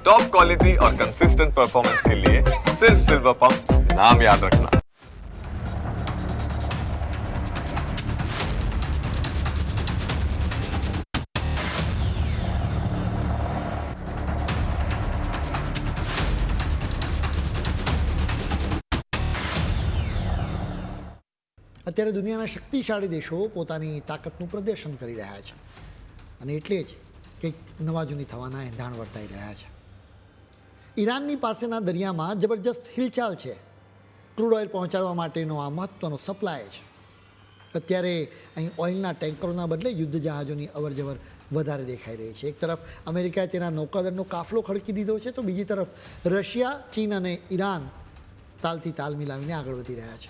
Top quality और consistent performance के लिए सिर्फ सिल्वर पंप नाम याद रखना અત્યારે દુનિયાના શક્તિશાળી દેશો પોતાની તાકાતનું પ્રદર્શન કરી રહ્યા છે અને એટલે જ કંઈક નવા જૂની થવાના એંધાણ વર્તાઈ રહ્યા છે ઈરાનની પાસેના દરિયામાં જબરજસ્ત હિલચાલ છે. ક્રૂડ ઓઇલ પહોંચાડવા માટેનો આ મહત્ત્વનો સપ્લાય છે. અત્યારે અહીં ઓઇલના ટેન્કરોના બદલે યુદ્ધ જહાજોની અવરજવર વધારે દેખાઈ રહી છે. એક તરફ અમેરિકાએ તેના નૌકાદળનો કાફલો ખડકી દીધો છે તો બીજી તરફ રશિયા, ચીન અને ઈરાન તાલથી તાલ મિલાવીને આગળ વધી રહ્યા છે.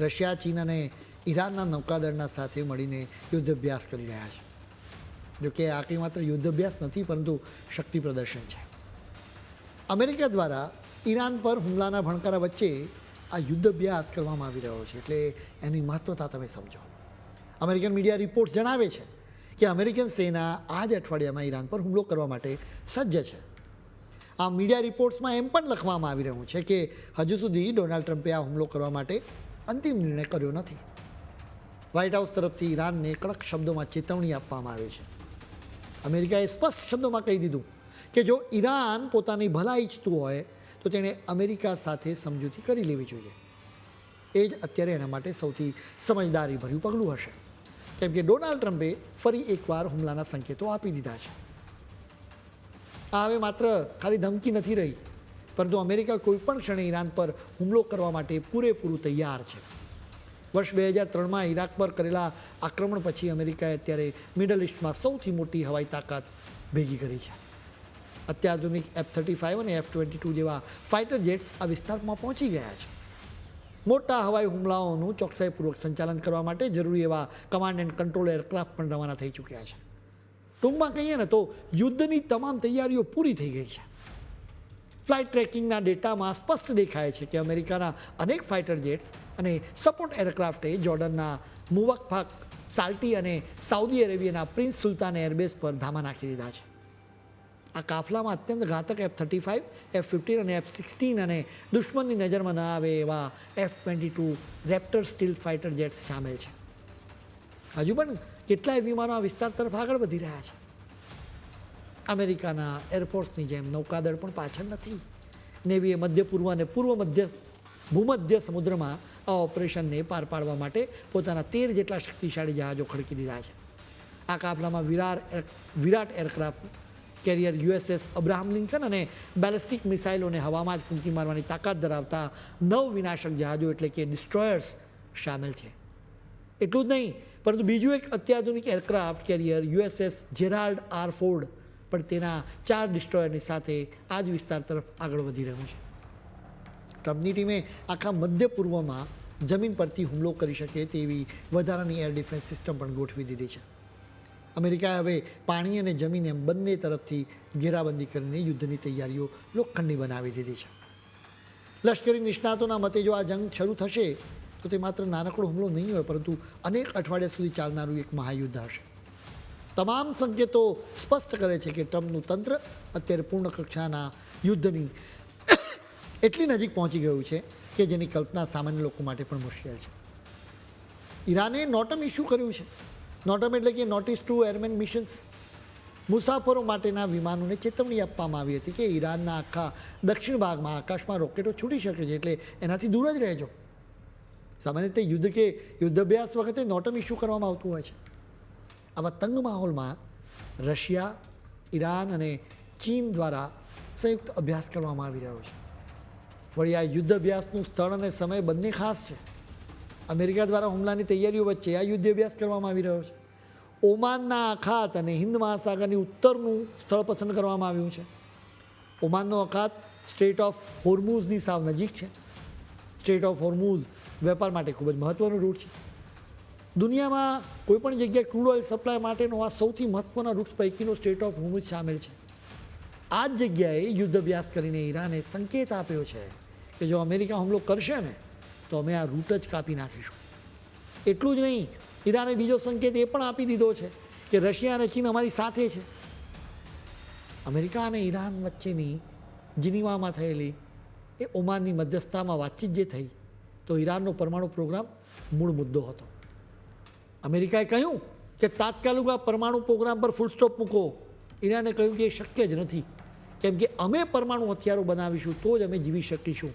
રશિયા, ચીન અને ઈરાનના નૌકાદળના સાથે મળીને યુદ્ધ અભ્યાસ કરી રહ્યા છે. જોકે આખી માત્ર યુદ્ધ અભ્યાસ નથી, પરંતુ શક્તિ પ્રદર્શન છે. અમેરિકા દ્વારા ઈરાન પર હુમલાના ભણકારા વચ્ચે આ યુદ્ધ અભ્યાસ કરવામાં આવી રહ્યો છે. એટલે એની મહત્વતા તમે સમજો. અમેરિકન મીડિયા રિપોર્ટ્સ જણાવે છે કે અમેરિકન સેના આ જ અઠવાડિયામાં ઈરાન પર હુમલો કરવા માટે સજ્જ છે. આ મીડિયા રિપોર્ટ્સમાં એમ પણ લખવામાં આવી રહ્યું છે કે હજુ સુધી ડોનાલ્ડ ટ્રમ્પે આ હુમલો કરવા માટે અંતિમ નિર્ણય કર્યો નથી. વ્હાઇટ હાઉસ તરફથી ઈરાનને કડક શબ્દોમાં ચેતવણી આપવામાં આવી છે. અમેરિકાએ સ્પષ્ટ શબ્દોમાં કહી દીધું કે જો ઈરાન પોતાની ભલા ઈચ્છતું હોય, તો તેણે અમેરિકા સાથે સમજૂતી કરી લેવી જોઈએ. એ જ અત્યારે એના માટે સૌથી સમજદારીભર્યું પગલું હશે. કેમ કે ડોનાલ્ડ ટ્રમ્પે ફરી એકવાર હુમલાના સંકેતો આપી દીધા છે. આ હવે માત્ર ખાલી ધમકી નથી રહી, પરંતુ અમેરિકા કોઈ પણ ક્ષણે ઈરાન પર હુમલો કરવા માટે પૂરેપૂરું તૈયાર છે. વર્ષ બે હજાર ત્રણમાં ઈરાક પર કરેલા આક્રમણ પછી અમેરિકાએ અત્યારે મિડલ ઇસ્ટમાં સૌથી મોટી હવાઈ તાકાત ભેગી કરી છે. અત્યાધુનિક એફ થર્ટી ફાઇવ અને એફ ટ્વેન્ટી ટુ જેવા ફાઇટર જેટ્સ આ વિસ્તારમાં પહોંચી ગયા છે. મોટા હવાઈ હુમલાઓનું ચોકસાઈપૂર્વક સંચાલન કરવા માટે જરૂરી એવા કમાન્ડ એન્ડ કંટ્રોલ એરક્રાફ્ટ પણ રવાના થઈ ચૂક્યા છે. ટૂંકમાં કહીએ ને તો યુદ્ધની તમામ તૈયારીઓ પૂરી થઈ ગઈ છે. ફ્લાઇટ ટ્રેકિંગના ડેટામાં સ્પષ્ટ દેખાય છે કે અમેરિકાના અનેક ફાઇટર જેટ્સ અને સપોર્ટ એરક્રાફ્ટે જોર્ડનના મુવકફાક, સાલ્ટી અને સાઉદી અરેબિયાના પ્રિન્સ સુલતાન એરબેઝ પર ધામા નાખી દીધા છે. આ કાફલામાં અત્યંત ઘાતક F thirty five F fifteen અને એફ સિક્સટીન અને દુશ્મનની નજરમાં ન આવે એવા F twenty two raptor stealth fighter jets સામેલ છે. હજુ પણ કેટલાય વિમાનો આ વિસ્તાર તરફ આગળ વધી રહ્યા છે. અમેરિકાના એરફોર્સની જેમ નૌકાદળ પણ પાછળ નથી. નેવીએ મધ્ય પૂર્વ અને પૂર્વ મધ્ય ભૂમધ્ય સમુદ્રમાં આ ઓપરેશનને પાર પાડવા માટે પોતાના તેર જેટલા શક્તિશાળી જહાજો ખડકી દીધા છે. આ કાફલામાં વિરાર વિરાટ aircraft carrier USS Abraham Lincoln અને બેલેસ્ટિક મિસાઇલોને હવામાં જ ફૂંકી મારવાની તાકાત ધરાવતા નવ વિનાશક જહાજો એટલે કે ડિસ્ટ્રોયર્સ સામેલ છે. એટલું જ નહીં, પરંતુ બીજું એક અત્યાધુનિક aircraft carrier USS Gerald R Ford પણ તેના ચાર ડિસ્ટ્રોયરની સાથે આ જ વિસ્તાર તરફ આગળ વધી રહ્યું છે. ટ્રમ્પની ટીમે આખા મધ્ય પૂર્વમાં જમીન પરથી હુમલો કરી શકે તેવી વધારાની એર ડિફેન્સ સિસ્ટમ પણ ગોઠવી દીધી છે. અમેરિકાએ હવે પાણી અને જમીન એમ બંને તરફથી ઘેરાબંધી કરીને યુદ્ધની તૈયારીઓ લોખંડની બનાવી દીધી છે. લશ્કરી નિષ્ણાતોના મતે જો આ જંગ શરૂ થશે, તો તે માત્ર નાનકડો હુમલો નહીં હોય, પરંતુ અનેક અઠવાડિયા સુધી ચાલનારું એક મહાયુદ્ધ હશે. તમામ સંકેતો સ્પષ્ટ કરે છે કે ટ્રમ્પનું તંત્ર અત્યારે પૂર્ણ કક્ષાના યુદ્ધની એટલી નજીક પહોંચી ગયું છે કે જેની કલ્પના સામાન્ય લોકો માટે પણ મુશ્કેલ છે. ઈરાને નોટમ ઇસ્યુ કર્યું છે. નોટમ એટલે કે નોટિસ ટુ એરમેન મિશન્સ. મુસાફરો માટેના વિમાનોને ચેતવણી આપવામાં આવી હતી કે ઈરાનના આખા દક્ષિણ ભાગમાં આકાશમાં રોકેટો છૂટી શકે છે એટલે એનાથી દૂર જ રહેજો. સામાન્ય રીતે યુદ્ધ કે યુદ્ધ અભ્યાસ વખતે નોટમ ઇસ્યુ કરવામાં આવતું હોય છે. આવા તંગ માહોલમાં રશિયા, ઈરાન અને ચીન દ્વારા સંયુક્ત અભ્યાસ કરવામાં આવી રહ્યો છે. વળી આ યુદ્ધ અભ્યાસનું સ્થળ અને સમય બંને ખાસ છે. અમેરિકા દ્વારા હુમલાની તૈયારીઓ વચ્ચે આ યુદ્ધ અભ્યાસ કરવામાં આવી રહ્યો છે. ઓમાનના અખાત અને હિન્દ મહાસાગરની ઉત્તરનું સ્થળ પસંદ કરવામાં આવ્યું છે. ઓમાનનો અખાત સ્ટેટ ઓફ હોર્મુઝની સાવ નજીક છે. સ્ટેટ ઓફ હોર્મુઝ વેપાર માટે ખૂબ જ મહત્ત્વનું રૂટ છે. દુનિયામાં કોઈપણ જગ્યાએ ક્રૂડ ઓઇલ સપ્લાય માટેનો આ સૌથી મહત્ત્વના રૂટ પૈકીનો સ્ટેટ ઓફ હોર્મુઝ સામેલ છે. આ જ જગ્યાએ યુદ્ધ અભ્યાસ કરીને ઈરાને સંકેત આપ્યો છે કે જો અમેરિકા હુમલો કરશે ને તો અમે આ રૂટ જ કાપી નાખીશું. એટલું જ નહીં, ઈરાને બીજો સંકેત એ પણ આપી દીધો છે કે રશિયા અને ચીન અમારી સાથે છે. અમેરિકા અને ઈરાન વચ્ચેની જીનીવામાં થયેલી એ ઓમાનની મધ્યસ્થતામાં વાતચીત જે થઈ, તો ઈરાનનો પરમાણુ પ્રોગ્રામ મૂળ મુદ્દો હતો. અમેરિકાએ કહ્યું કે તાત્કાલિક આ પરમાણુ પ્રોગ્રામ પર ફૂલ સ્ટોપ મૂકો. ઈરાને કહ્યું કે એ શક્ય જ નથી. કેમ કે અમે પરમાણુ હથિયારો બનાવીશું, તો જ અમે જીવી શકીશું.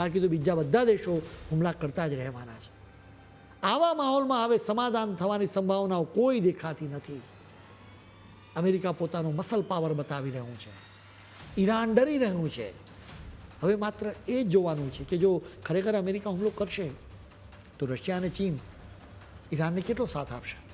બાકી તો બીજા બધા દેશો હુમલા કરતા જ રહેવાના છે. આવા માહોલમાં હવે સમાધાન થવાની સંભાવનાઓ કોઈ દેખાતી નથી. અમેરિકા પોતાનું મસલ પાવર બતાવી રહ્યું છે. ઈરાન ડરી રહ્યું છે. હવે માત્ર એ જ જોવાનું છે કે જો ખરેખર અમેરિકા હુમલો કરશે, તો રશિયા અને ચીન ઈરાનને કેટલો સાથ આપશે?